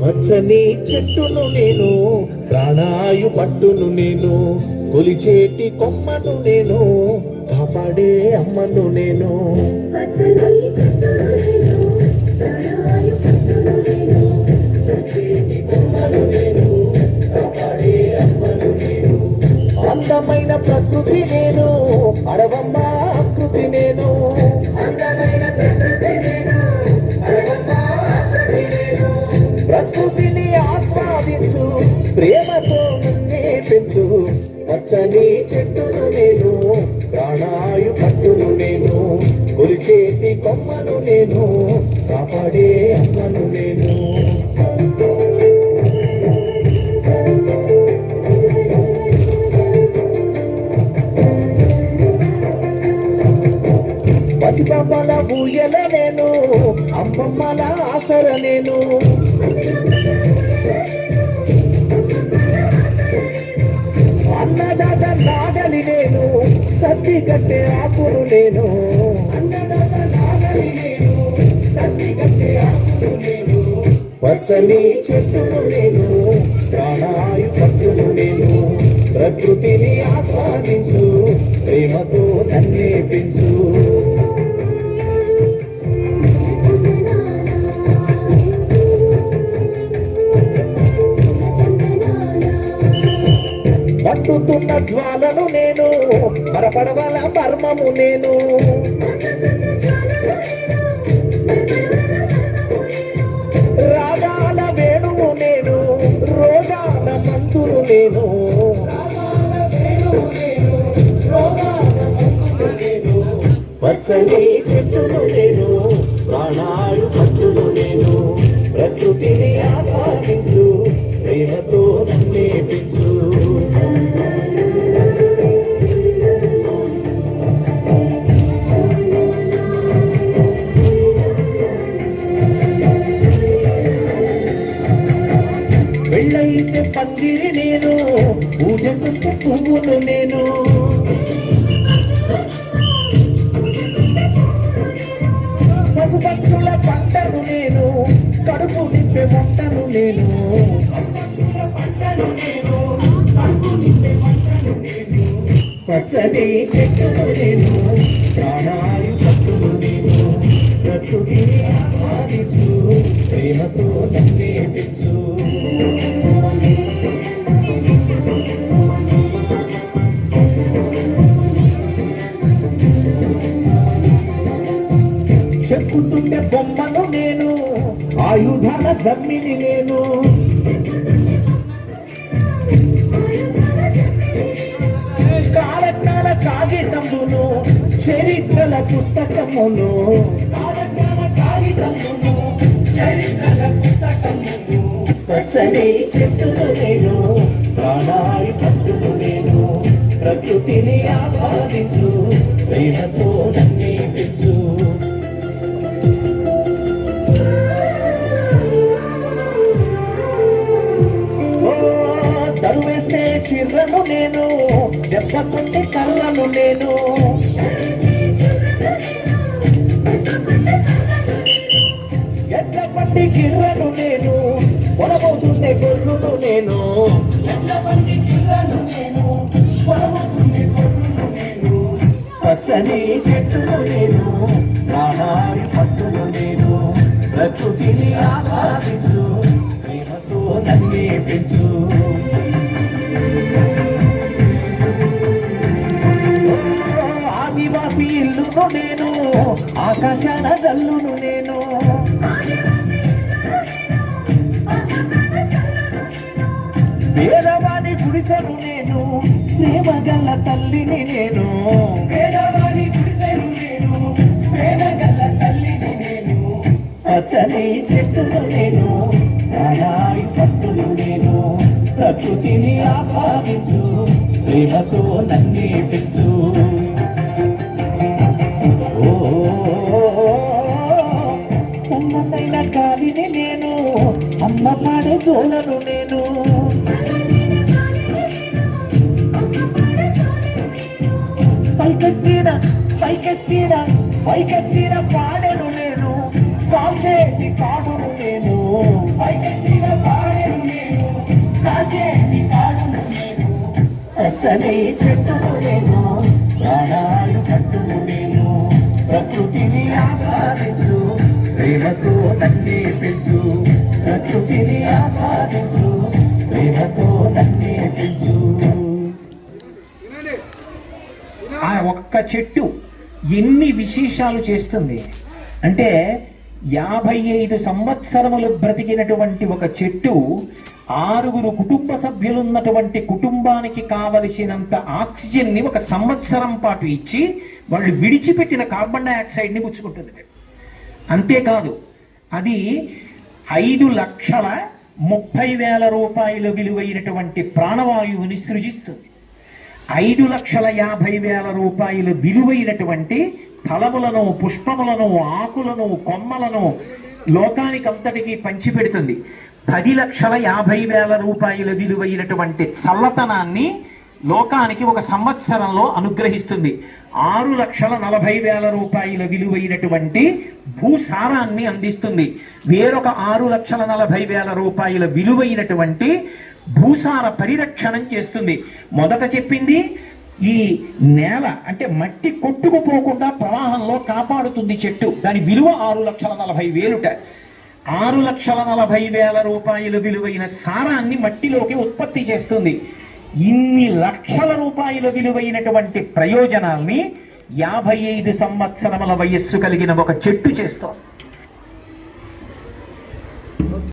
పచ్చని చెట్టును నేను ప్రాణాయు పట్టును నేను కొలిచేటి కొమ్మను నేను కాపాడే అమ్మను నేను. అందమైన ప్రకృతి నేను అడవమ్మా ఆకృతి నేను అందమైన ప్రకృతి నేను, ప్రకృతిని ఆస్వాదించు ప్రేమతో నన్నే పెంచు పచ్చని చెట్టును నేను ప్రాణాయు పట్టును నేను కొలిచేటి కొమ్మను నేను కాపాడే అమ్మను నేను. బొమ్మల ఆసర నేను. అన్నదాత నాగలి నేను సత్తి కట్టే ఆకులు నేను అన్నదాత నాగలి నేను సత్తి కట్టే ఆకులు నేను. పచ్చని చెట్టును నేను ప్రాణాయు పట్టును నేను. ప్రకృతిని ఆస్వాదించు ప్రేమతో నన్నే పెంచు జ్వాలను నేను మరపడవల మర్మము నేను. రాగాల వేణువు నేను రోగాల మందులు నేను. పచ్చని చెట్టును నేను ప్రాణాలు పట్టును నేను. ప్రకృతిని ఆస్వాదించు ప్రేమతో నన్నే పెళ్ళైతే పందిరి నేను పూజ చేస్తే పువ్వులు నేను. పశుపక్షుల పంటను నేను కడుపు నింపే మొట్టను నేను. పచ్చని చెట్టును నేను ప్రాణాయు పట్టును నేను. ప్రకృతిని ఆస్వాదించు ప్రేమతో చెక్కుతుండే బొమ్మను నేను ఆయుధాల జమ్మిని నేను. కాలజ్ఞాన కాగితమును చరిత్రల పుస్తకమును. కాలజ్ఞాన కాగితమును చరిత్రల పుస్తకమును. పచ్చని చెట్టును నేను ప్రాణాయి పట్టును నేను. ప్రకృతిని ఆస్వాదించు ప్రేమతో నన్నే నేను దెబ్బకుంటే కళ్ళను నేను. ఎడ్ల బండి కిర్రను నేను పొలబోతుండే గొర్రును నేను. ఎడ్ల బండి నేను పొలబోతుండే గొర్రును నేను. పచ్చని చెట్టును నేను ప్రాణాయి పట్టును నేను. ప్రకృతిని ఆస్వాదించు ఆకాశాన జల్లును నేను. పేదవాని గుడిసెను నేను ప్రేమ గల్ల తల్లిని నేను. పేదవాని గుడిసెను నేను ప్రేమ గల్ల తల్లిని నేను. పచ్చని చెట్టును నేను ప్రాణాయి పట్టును నేను. ప్రకృతిని ఆస్వాదించు ప్రేమతో నన్నే పెంచు. పాడే నేను. పైకెత్తిన పైకెత్తిన పైకెత్తిన పాడను నేను. కాల్చేటి కాడును నేను. పైకెత్తిన పాడను నేను. కాల్చేటి కాడును నేను. పచ్చని చెట్టును నేను. ప్రాణాలు కట్టును నేను. ప్రకృతిని ఆస్వాదించు ప్రేమతో తండ్రి పెంచు. ప్రకృతిని ఆస్వాదించు ప్రేమతో ఆ ఒక్క చెట్టు ఎన్ని విశేషాలు చేస్తుంది? అంటే యాభై ఐదు సంవత్సరములు బ్రతికినటువంటి ఒక చెట్టు ఆరుగురు కుటుంబ సభ్యులున్నటువంటి కుటుంబానికి కావలసినంత ఆక్సిజన్ని ఒక సంవత్సరం పాటు ఇచ్చి వాళ్ళు విడిచిపెట్టిన కార్బన్ డైఆక్సైడ్ని పుచ్చుకుంటుంది. అంతేకాదు అది ఐదు లక్షల ముప్పై వేల రూపాయల విలువైనటువంటి ప్రాణవాయువుని సృజిస్తుంది. ఐదు లక్షల యాభై వేల రూపాయల విలువైనటువంటి ఫలములను పుష్పములను ఆకులను కొమ్మలను లోకానికంతటికి పంచిపెడుతుంది. పది లక్షల యాభై వేల రూపాయల విలువైనటువంటి చల్లతనాన్ని లోకానికి ఒక సంవత్సరంలో అనుగ్రహిస్తుంది. ఆరు లక్షల నలభై వేల రూపాయల విలువైనటువంటి భూసారాన్ని అందిస్తుంది. వేరొక ఆరు లక్షల నలభై వేల రూపాయల విలువైనటువంటి భూసార పరిరక్షణం చేస్తుంది. మొదట చెప్పింది ఈ నేల అంటే మట్టి కొట్టుకుపోకుండా ప్రవాహంలో కాపాడుతుంది చెట్టు. దాని విలువ ఆరు లక్షల నలభై వేలుట. ఆరు లక్షల నలభై వేల రూపాయల విలువైన సారాన్ని మట్టిలోకి ఉత్పత్తి చేస్తుంది. ఇన్ని లక్షల రూపాయల విలువైనటువంటి ప్రయోజనాల్ని యాభై ఐదు సంవత్సరముల వయస్సు కలిగిన ఒక చెట్టు చేస్తోంది.